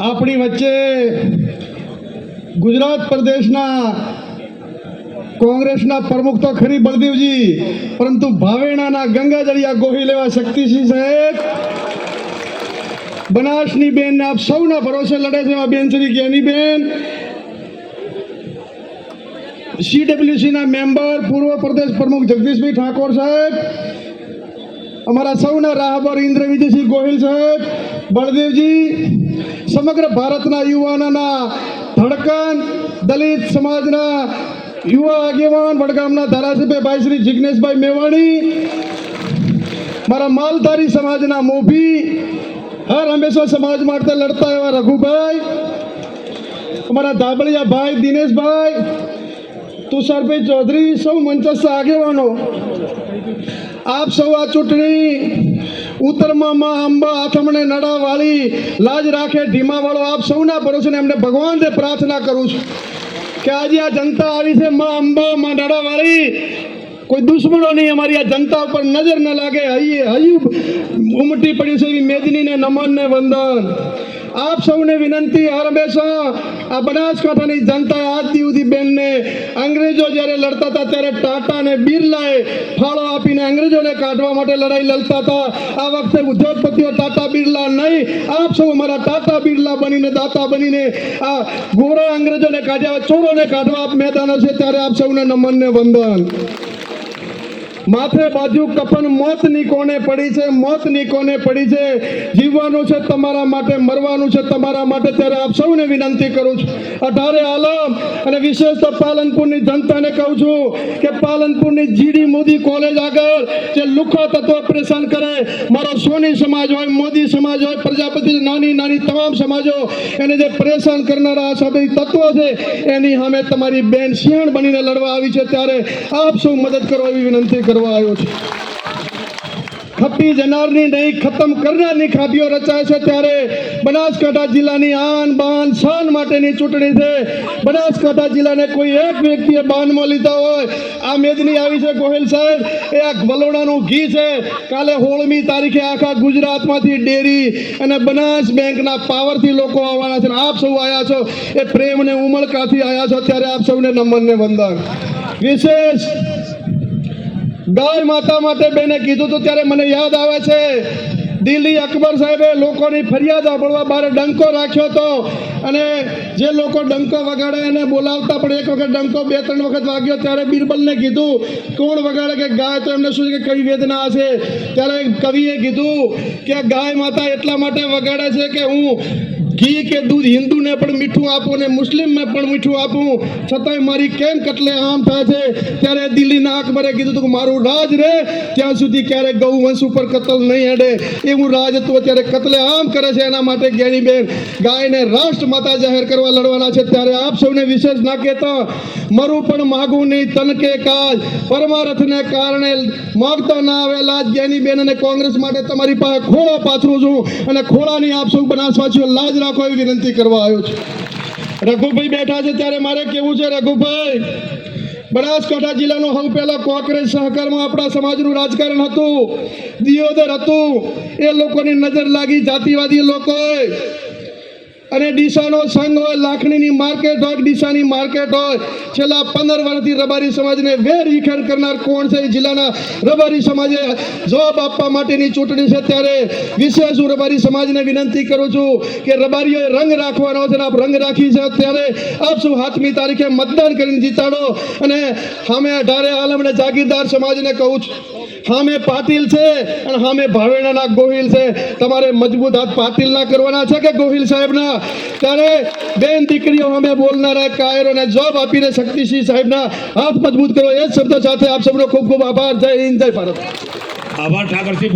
આપણી વચ્ચે ગુજરાત પ્રદેશના કોંગ્રેસના પ્રમુખ તો ખરી બળદેવજી, પરંતુ ભાવેણાના ગંગાજળિયા ગોહી લેવા શક્તિસિંહ સાહેબ, બનાસની બેન આપ સૌના ભરોસે લડે છે, એવા બેન શ્રી જ્ઞાની બેન. સીડબ્લ્યુસીના મેમ્બર, પૂર્વ પ્રદેશ પ્રમુખ જગદીશભાઈ ઠાકોર સાહેબ, અમારા સૌના રાહબર ઇન્દ્ર વિજયસિંહ ગોહિલ સાહેબ, બળદેવજી સમગ્ર ભારતના યુવાનોના ધડકન દલિત સમાજના યુવા આગેવાન વડગામના ધારાસભ્ય ભાઈ શ્રી જિજ્ઞેશભાઈ મેવાણી, મારા માલધારી સમાજના મોભી, હર હંમેશા સમાજ માટે લડતા એવા રઘુભાઈ, અમારા ધાબળિયા ભાઈ દિનેશભાઈ, તુષારભાઈ ચૌધરી, સૌ મંચસ્થ આગેવાનો, આપ સૌ આ ચૂંટણી ઉત્તરમાં માં અંબા આથમણે નડા વાળી લાજ રાખે ધીમા વાળો આપ સૌના ભરોસે એમને ભગવાનને પ્રાર્થના કરું છું કે આજે આ જનતા આવી છે માં અંબા, માં નડા વાળી. કોઈ દુશ્મનો નહીં અમારી આ જનતા ઉપર નજર ન લાગે. હૈયે હૈયું ઉમટી પડ્યું છે એવી મેદનીને નમન ને વંદન. આપ સૌને વિનંતી હર હંમેશા આ બનાસકાંઠાની જનતાએ આજ ઉદી બેનને અંગ્રેજો જ્યારે લડતા હતા ત્યારે ટાટા અને બિરલાએ ફાળો આપીને અંગ્રેજોને કાઢવા માટે લડાઈ લડતા હતા. આ વખતે ઉદ્યોગપતિઓ ટાટા બિરલા નહીં, આપ સૌ અમારા ટાટા બિરલા બનીને, દાતા બનીને આ ગોરા અંગ્રેજોને કાઢ્યા, ચોરોને કાઢવા આપ મેદાનો છે ત્યારે આપ સૌને નમન ને વંદન. માથે બાજુ કફન મોતની કોને પડી છે? મોતની કોને પડી છે? જીવવાનું છે તમારા માટે, મરવાનું છે તમારા માટે. ત્યારે આપ સૌને વિનંતી કરું છું. અઢારે આલમ અને વિશેષ તો પાલનપુરની જનતાને કહું છું કે પાલનપુરની જીડી મોદી કોલેજ આગળ જે લુખા તત્વ પરેશાન કરે, મારો સોની સમાજ હોય, મોદી સમાજ હોય, પ્રજાપતિ નાની નાની તમામ સમાજો એને જે પરેશાન કરનારા આ સભ્ય તત્વો છે, એની સામે તમારી બેન શિયાણ બનીને લડવા આવી છે. ત્યારે આપ સૌ મદદ કરો એવી વિનંતી કરવા આવ્યો છે. ખપી જનારની નહીં, ખતમ કરનારની ખાભીઓ રચાય છે ત્યારે બનાસકાંઠા જિલ્લાની આન બાન શાન માટેની ચૂંટણી છે. બનાસકાંઠા જિલ્લાને કોઈ એક વ્યક્તિએ બાનમાં લીધા હોય, આ મેદની આવી છે ગોહિલ સાહેબ. એ આ વલોડાનું ઘી છે. કાલે હોળમી તારીખે આખા ગુજરાતમાંથી ડેરી અને બનાસ બેંકના પાવરથી લોકો આવવાના છે. આપ સૌ આવ્યા છો. એ પ્રેમ ને ઉમળકાથી આવ્યા છો. ત્યારે આપ સૌને નમન ને વંદન. વિશેષ ગાય માતા માટે બેને કીધું હતું ત્યારે મને યાદ આવે છે. દિલ્હી અકબર સાહેબે લોકોની ફરિયાદ સાંભળવા બહાર ડંકો રાખ્યો હતો. અને જે લોકો ડંકો વગાડે એને બોલાવતા પણ એક વખત ડંકો બે ત્રણ વખત વાગ્યો ત્યારે બિરબલને કીધું, કોણ વગાડે કે ગાય? તો એમને શું છે કે કઈ વેદના હશે? ત્યારે કવિએ કીધું કે ગાય માતા એટલા માટે વગાડે છે કે હું ઘી કે દૂધ હિન્દુને પણ મીઠું આપું ને મુસ્લિમને પણ મીઠું આપું. છતાંય મારી કેમ કટલે આમ થાય છે? ત્યારે દિલ્હીના અકબરે કીધું હતું કે મારું રાજ રે, ત્યાં સુધી ક્યારેક ગૌ વંશ ઉપર કતલ નહીં અડે. એવું રાજ હતું અત્યારે કતલે આમ કરે છે એના માટે જ્ઞાનીબેન ગાયને રાષ્ટ્ર માતા જાહેર કરવા લડવાના છે. ત્યારે આપ સૌને વિશેષ ના કહેતા, મરું પણ માગું નહીં તનકે કાજ. પરમારથને કારણે માગતા ના આવેલા જ્ઞાનીબેન અને કોંગ્રેસ માટે તમારી પાસે ખોળો પાથરું છું અને ખોળાની આપ સૌ બનાસવાસીઓ લાજ રાખો એવી વિનંતી કરવા આવ્યો છું. રઘુભાઈ બેઠા છે ત્યારે મારે કેવું છે રઘુભાઈ? બનાસકાંઠા જિલ્લાનો સૌ પહેલા કોંગ્રેસ સહકારમાં આપણા સમાજનું રાજકારણ હતું. દિયોદર હતું. એ લોકોની નજર લાગી જાતિવાદી લોકોએ. અને ડીસાનો સંઘ હોય, લાખણીની માર્કેટ હોય ડીસાની માર્કેટ હોય, છેલ્લા પંદર વર્ષથી રબારી સમાજને વેર વિખેર કરનાર કોણ છે? જિલ્લાના રબારી સમાજે જવાબ આપવા માટેની ચૂંટણી છે. ત્યારે વિશેષ હું રબારી સમાજને વિનંતી કરું છું કે રબારીઓએ રંગ રાખવાનો છે આપ રંગ રાખી છે. ત્યારે આપ શું હાથમી તારીખે મતદાન કરીને જીતાડો? અને અમે અઢારે આલમ અને જાગીરદાર સમાજને કહું છું. સામે પાટીલ છે અને સામે ભાવેણાના ગોહિલ છે. તમારે મજબૂત હાથ પાટીલના કરવાના છે કે ગોહિલ સાહેબના? ત્યારે બેન દીકરીઓ સામે બોલનારા કાયરોને જવાબ આપીને શક્તિસિંહ સાહેબના હાથ મજબૂત કરો. એ શબ્દ સાથે આપ સૌનો ખૂબ ખૂબ આભાર. જય હિન્દ, જય ભારત. આભાર ઠાકરસિંહ.